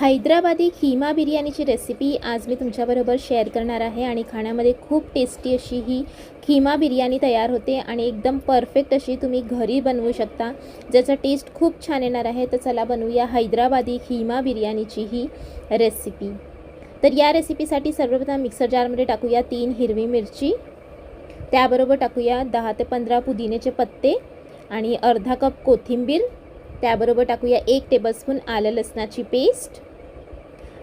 Hyderabadi keema बिर्याणीची recipe आज मी तुमच्याबरोबर share करणार आहे आणि खाण्यामध्ये खूप टेस्टी अशी ही खिमा बिर्याणी तयार होते आणि एकदम परफेक्ट अशी तुम्ही घरी बनवू शकता. ज्याचा टेस्ट खूप छान येणार आहे तर चला बनवूया हैदराबादी खीमा बिर्याणीची ही रेसिपी तर या रेसिपीसाठी सर्वप्रथम मिक्सर जारमध्ये टाकूया तीन हिरवी मिरची. त्याबरोबर टाकूया दहा ते पंधरा पुदिन्याचे पत्ते आणि अर्धा कप कोथिंबीर. त्याबरोबर टाकूया एक टेबलस्पून आलं लसणाची पेस्ट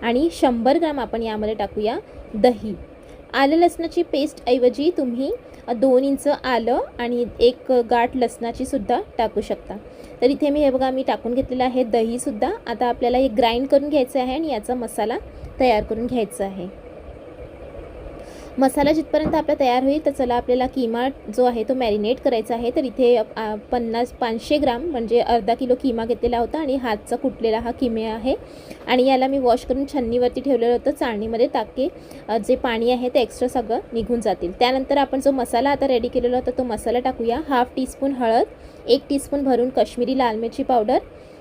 आणि शंभर ग्राम आपण यामध्ये टाकूया दही. आलं लसणाची पेस्टऐवजी तुम्ही दोन इंच आलं आणि एक गाठ लसणाची सुद्धा टाकू शकता. तर इथे मी हे बघा मी टाकून घेतलेलं आहे दहीसुद्धा. आता आपल्याला हे ग्राइंड करून घ्यायचं आहे आणि याचा मसाला तयार करून घ्यायचा आहे. मसाला जिथपर्यंत आपला तयार होईल तर चला आपल्याला किमा जो आहे तो मॅरिनेट करायचा आहे. तर इथे पन्नास पाचशे ग्राम म्हणजे अर्धा किलो किमा घेतलेला होता आणि हातचा कुटलेला हा किमे आहे. आणि याला मी वॉश करून छन्नीवरती ठेवलेलं होतं. चाळणीमध्ये टाके जे पाणी आहे ते एक्स्ट्रा सगळं निघून जातील. त्यानंतर आपण जो मसाला आता रेडी केलेला होता तो मसाला टाकूया. हाफ टीस्पून हळद एक टीस्पून भरून कश्मीरी लाल मिरची पावडर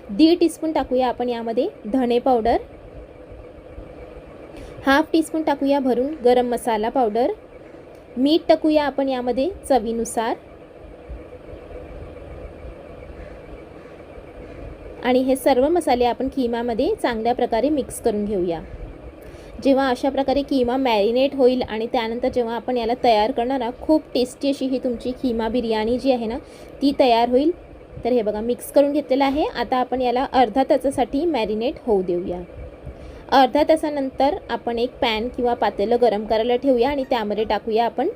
दीड टीस्पून टाकूया आपण यामध्ये धणे पावडर हाफ टीस्पून टाकूया भरून गरम मसाला पावडर. मीठ टाकूया आपण यामध्ये चवीनुसार. आणि हे सर्व मसाले आपण किमामध्ये चांगल्या प्रकारे मिक्स करून घेऊया. जेव्हा अशा प्रकारे किमा मॅरिनेट होईल आणि त्यानंतर जेव्हा आपण याला तयार करणार आहोत खूप टेस्टी अशी ही तुमची किमा बिर्याणी जी आहे ना ती तयार होईल. तर हे बघा मिक्स करून घेतलेलं आहे. आता आपण याला अर्धा तासासाठी मॅरिनेट होऊ देऊया. अर्धा तासानंतर आपण एक पॅन किंवा पातेलं गरम करायला ठेवूया आणि त्यामध्ये टाकूया आपण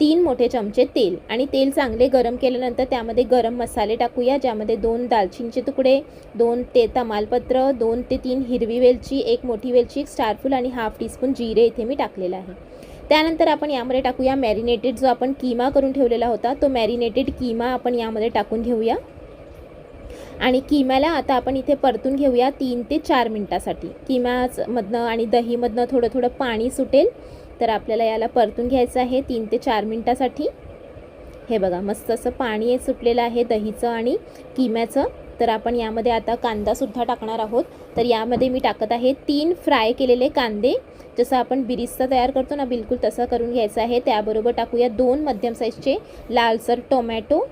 तीन मोठे चमचे तेल. आणि तेल चांगले गरम केल्यानंतर त्यामध्ये गरम मसाले टाकूया ज्यामध्ये दोन दालचिनीचे तुकडे दोन ते तमालपत्र दोन ते तीन हिरवी वेलची एक मोठी वेलची एक स्टारफुल आणि हाफ टीस्पून जिरे इथे मी टाकलेलं आहे. त्यानंतर आपण यामध्ये टाकूया मॅरिनेटेड जो आपण किमा करून ठेवलेला होता तो मॅरिनेटेड किमा आपण यामध्ये टाकून घेऊया. आणि किम्याला आता आपण इथे परतून घेऊया तीन ते चार मिनटासाठी. किम्यामधनं आणि दहीमधनं थोडं थोडं पाणी सुटेल तर आपल्याला याला परतून घ्यायचं आहे तीन ते चार मिनटासाठी. हे बघा मस्त असं पाणी सुटलेलं आहे दहीचं आणि किम्याचं. तर आपण यामध्ये आता कांदासुद्धा टाकणार आहोत. तर यामध्ये मी टाकत आहे तीन फ्राय केलेले कांदे. जसं आपण बिरिस्ता तयार करतो ना बिलकुल तसं करून घ्यायचं आहे. त्याबरोबर टाकूया दोन मध्यम साईजचे लालसर टोमॅटो.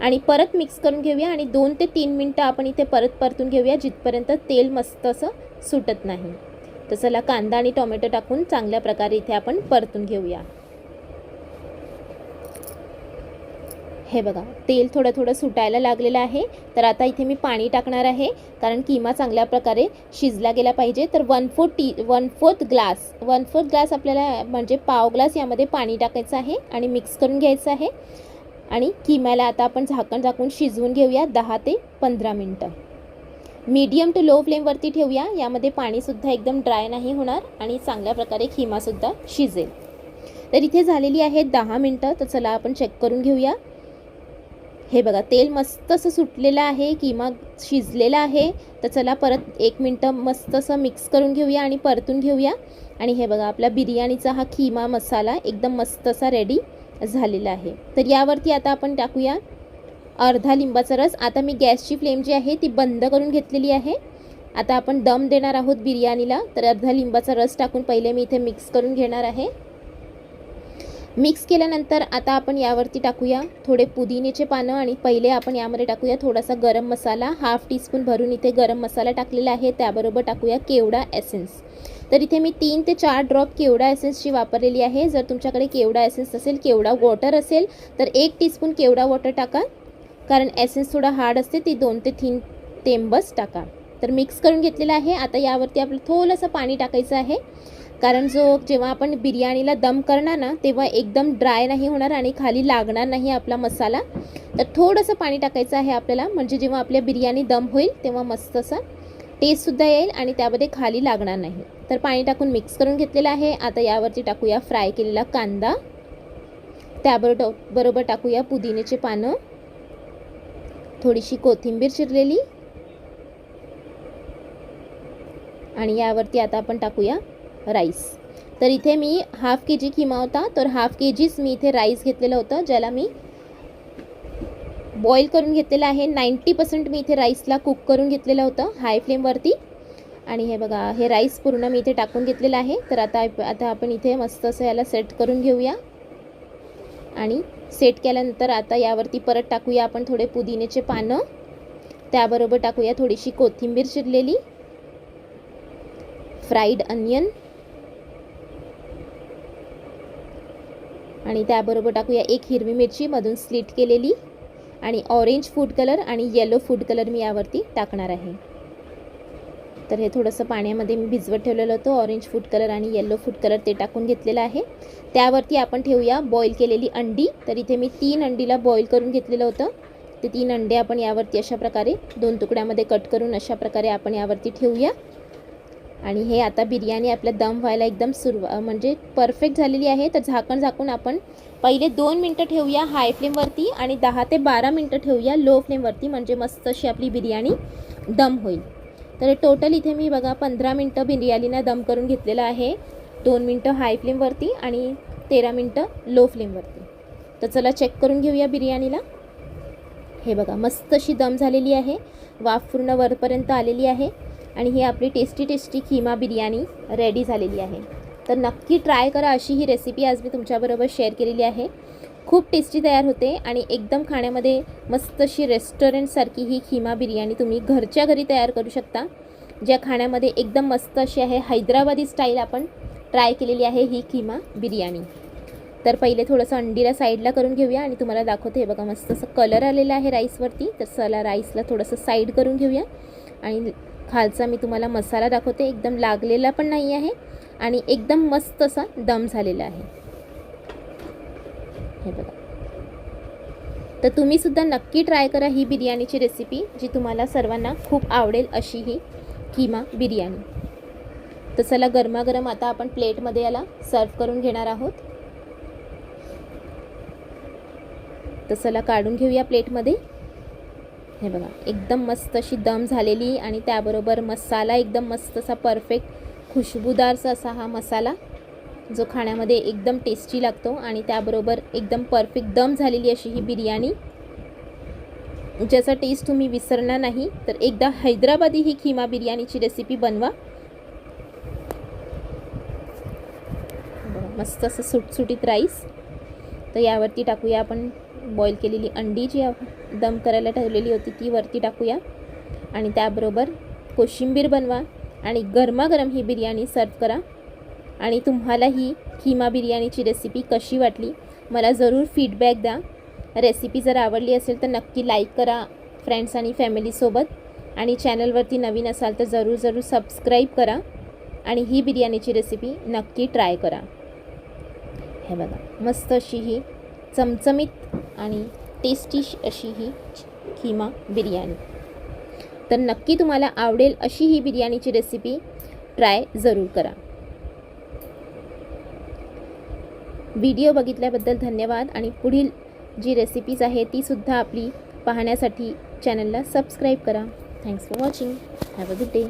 आणि परत मिक्स करून घेऊया आणि दोन ते तीन मिनटं आपण इथे परत परतून घेऊया जिथपर्यंत तेल मस्त असं सुटत नाही. तर चला कांदा आणि टोमॅटो टाकून चांगल्या प्रकारे इथे आपण परतून घेऊया. हे बघा तेल थोडं थोडं सुटायला लागलेलं आहे. तर आता इथे मी पाणी टाकणार आहे कारण किमा चांगल्या प्रकारे शिजला गेला पाहिजे. तर one fourth tea one fourth glass one fourth glass आपल्याला म्हणजे पाव ग्लास यामध्ये पाणी टाकायचं आहे आणि मिक्स करून घ्यायचं आहे. आणि किम्याला आता आपण झाकण झाकून शिजवून घेऊया दहा ते पंधरा मिनटं. मीडियम टू लो फ्लेमवरती ठेवूया. यामध्ये पाणीसुद्धा एकदम ड्राय नाही होणार आणि चांगल्या प्रकारे खिमासुद्धा शिजेल. तर इथे झालेली आहे दहा मिनटं. तर चला आपण चेक करून घेऊया. हे बघा तेल मस्त असं सुटलेलं आहे किमा शिजलेला आहे. तर चला परत एक मिनटं मस्त असं मिक्स करून घेऊया आणि परतून घेऊया. आणि हे बघा आपला बिर्याणीचा हा खिमा मसाला एकदम मस्त असा रेडी झालेला आहे. तर यावरती आता आपण टाकूया अर्धा लिंबाचा रस. आता मी गॅसची फ्लेम जी आहे ती बंद करून घेतलेली आहे. आता आपण दम देणार आहोत बिर्याणीला. तर अर्धा लिंबाचा रस टाकून पहिले मी इथे मिक्स करून घेणार आहे. मिक्स केल्यानंतर आता आपण यावरती टाकूया थोडे पुदिनेचे पानं आणि पहिले आपण यामध्ये टाकूया थोडासा गरम मसाला. हाफ टीस्पून भरून इथे गरम मसाला टाकलेला आहे. त्याबरोबर टाकूया केवडा एसेन्स. तर इथे मी तीन ते चार ड्रॉप केवडा एसेन्सची वापरलेली आहे. जर तुमच्याकडे केवडा एसेन्स असेल केवडा वॉटर असेल तर एक टीस्पून केवडा वॉटर टाका. कारण एसेन्स थोडा हार्ड असते ती दोन ते तीन तेंबस टाका. तर मिक्स करून घेतलेलं आहे. आता यावरती आपलं थोडंसं पाणी टाकायचं आहे. कारण जो जेव्हा आपण बिर्याणीला दम करणार ना तेव्हा एकदम ड्राय नाही होणार आणि खाली लागणार नाही आपला मसाला. तर थोडंसं पाणी टाकायचं आहे आपल्याला. म्हणजे जेव्हा आपल्या बिर्याणी दम होईल तेव्हा मस्त असा टेस्टसुद्धा येईल आणि त्यामध्ये खाली लागणार नाही. तर पाणी टाकून मिक्स करून घेतलेलं आहे. आता यावरती टाकूया फ्राय केलेला कांदा. त्याबरोबर बरोबर टाकूया पुदिन्याचे पानं. थोडीशी कोथिंबीर चिरलेली. आणि यावरती आता आपण टाकूया राईस तर इथे मी हाफ के जी किमा होता. तर हाफ के जीच मी इथे राईस घेतलेलं होतं ज्याला मी बॉईल करून घेतलेलं आहे. नाईंटी पर्सेंट मी इथे राईसला कुक करून घेतलेलं होतं हाय फ्लेमवरती आणि हे बघा हे राईस पूर्ण मी इथे टाकून घेतलेलं आहे. तर आता आता आपण इथे मस्त असं याला सेट करून घेऊया. आणि सेट केल्यानंतर आता यावरती परत टाकूया आपण थोडे पुदिनेचे पानं. त्याबरोबर टाकूया थोडीशी कोथिंबीर चिरलेली फ्राईड अनियन आणि त्याबरोबर टाकूया एक हिरवी मिरची मधून स्लिट केलेली. आणि ऑरेंज फूड कलर आणि येलो फूड कलर मी यावरती टाकणार आहे. तर हे थोडंसं पाण्यामध्ये मी भिजवत ठेवलेलं होतं. ऑरेंज फूड कलर आणि येलो फूड कलर ते टाकून घेतलेलं आहे. त्यावरती आपण ठेवूया बॉईल केलेली अंडी. तर इथे मी तीन अंडीला बॉईल करून घेतलेलं होतं. ते तीन अंडे आपण यावरती अशा प्रकारे दोन तुकड्यामध्ये कट करून अशा प्रकारे आपण यावरती ठेवूया. आणि हे आता बिर्याणी आपल्या दम व्हायला एकदम सुरुवा म्हणजे परफेक्ट झालेली आहे. तर झाकण झाकून आपण पहिले दोन मिनटं ठेवूया हाय फ्लेमवरती आणि दहा ते बारा मिनटं ठेवूया लो फ्लेमवरती म्हणजे मस्त अशी आपली बिर्याणी दम होईल. तर टोटल इथे मी बघा पंधरा मिनटं बिर्याणीला दम करून घेतलेलं आहे. दोन मिनटं हाय फ्लेमवरती आणि तेरा मिनटं लो फ्लेमवरती तर चला चेक करून घेऊया बिर्याणीला. हे बघा मस्त अशी दम झालेली आहे. वाफ पूर्ण वरपर्यंत आलेली आहे. आणि ही आपली tasty tasty keema biryani ready झालेली आहे. तर नक्की ट्राय करा अशी ही रेसिपी आज मी तुमच्याबरोबर शेअर केलेली आहे. खूप टेस्टी तयार होते आणि एकदम खाण्यामध्ये मस्त अशी रेस्टॉरंटसारखी ही खिमा बिर्याणी तुम्ही घरच्या घरी तयार करू शकता. ज्या खाण्यामध्ये एकदम मस्त अशी आहे हैदराबादी स्टाईल आपण ट्राय केलेली आहे ही खिमा बिर्याणी. तर पहिले थोडंसं अंडीला साईडला करून घेऊया आणि तुम्हाला दाखवते हे बघा मस्त असं कलर आलेला आहे राईसवरती तर चला राईसला थोडंसं साईड करून घेऊया. आणि खालचा मी तुम्हाला मसाला दाखवते एकदम लागलेला पण नाही आहे आणि एकदम मस्त असा दम झालेला आहे. हे बघा. तर तुम्हीसुद्धा नक्की ट्राय करा ही बिर्याणीची रेसिपी जी तुम्हाला सर्वांना खूप आवडेल अशी ही किमा बिर्याणी. तर चला गरमागरम आता आपण प्लेटमध्ये याला सर्व करून घेणार आहोत. तर चला काढून घेऊया प्लेटमध्ये हे बघा एकदम मस्त अशी दम झालेली आणि त्याबरोबर मसाला एकदम मस्त असा परफेक्ट खुशबूदारचा असा हा मसाला जो खाण्यामध्ये एकदम टेस्टी लागतो आणि त्याबरोबर एकदम परफेक्ट दम झालेली अशी ही बिर्याणी. ज्याचा टेस्ट तुम्ही विसरणार नाही तर एकदा हैदराबादी ही खिमा बिर्याणीची रेसिपी बनवा. मस्त असं सुटसुटीत राईस तर यावरती टाकूया आपण बॉईल केलेली अंडी जी दम करायला ठेवलेली होती ती वरती टाकूया. आणि त्याबरोबर कोशिंबीर बनवा आणि गरमागरम ही बिर्याणी सर्व करा. आणि तुम्हाला ही खिमा बिर्याणीची रेसिपी कशी वाटली मला जरूर फीडबॅक द्या. रेसिपी जर आवडली असेल तर नक्की लाईक करा फ्रेंड्स आणि फॅमिलीसोबत आणि चॅनलवरती नवीन असाल तर जरूर जरूर सबस्क्राईब करा. आणि ही बिर्याणीची रेसिपी नक्की ट्राय करा. हे बघा मस्त अशी ही चमचमीत आणि टेस्टी अशी ही खिमा बिर्याणी. तर नक्की तुम्हाला आवडेल अशी ही बिर्याणीची रेसिपी ट्राय जरूर करा. व्हिडिओ बघितल्याबद्दल धन्यवाद आणि पुढील जी रेसिपीज आहे तीसुद्धा आपली पाहण्यासाठी चॅनलला सबस्क्राईब करा. Thanks for watching have a good day